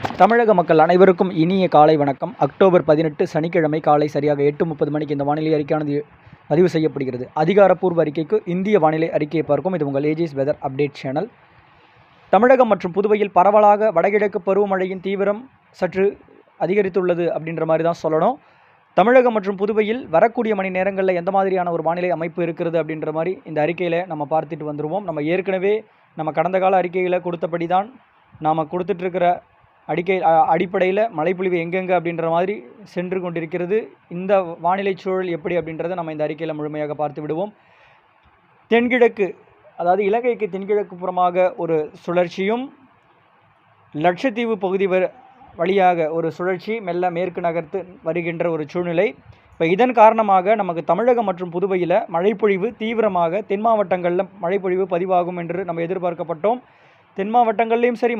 தமிழக மக்கள் அனைவருக்கும் இனிய காலை வணக்கம். அக்டோபர் பதினெட்டு சனிக்கிழமை காலை சரியாக எட்டு முப்பது மணிக்கு இந்த வானிலை அறிக்கையானது பதிவு செய்யப்படுகிறது. அதிகாரப்பூர்வ அறிக்கைக்கு இந்திய வானிலை அறிக்கையை பார்க்கும் இது உங்கள் Aegis weather update channel Tamilagam மற்றும் புதுவையில் பரவலாக வடகிழக்கு பருவமழையின் தீவிரம் சற்று அதிகரித்துள்ளது அப்படின்ற மாதிரி தான் சொல்லணும். தமிழகம் மற்றும் புதுவையில் வரக்கூடிய மணி நேரங்களில் எந்த மாதிரியான ஒரு வானிலை அமைப்பு இருக்கிறது அப்படின்ற மாதிரி இந்த அறிக்கையில் நம்ம பார்த்துட்டு வந்துடுவோம் நம்ம ஏற்கனவே நம்ம கடந்த கால அறிக்கைகளை கொடுத்தபடி தான் நாம் கொடுத்துட்ருக்கிற அடிக்கை அடிப்படையில் மழைப்பொழிவு எங்கெங்கே அப்படின்ற மாதிரி சென்று கொண்டிருக்கிறது. இந்த வானிலை சூழல் எப்படி அப்படின்றத நம்ம இந்த அறிக்கையில் முழுமையாக பார்த்து விடுவோம். தென்கிழக்கு அதாவது இலங்கைக்கு தென்கிழக்கு புறமாக ஒரு சுழற்சியும் லட்சத்தீவு பகுதி வழியாக ஒரு சுழற்சி மெல்ல மேற்கு நகர்த்து வருகின்ற ஒரு சூழ்நிலை. இப்போ இதன் காரணமாக நமக்கு தமிழகம் மற்றும் புதுவையில் மழைப்பொழிவு தீவிரமாக தென் மாவட்டங்களில் மழைப்பொழிவு பதிவாகும் என்று நம்ம எதிர்பார்க்கப்பட்டோம். தென் மாவட்டங்கள்லேயும் சரி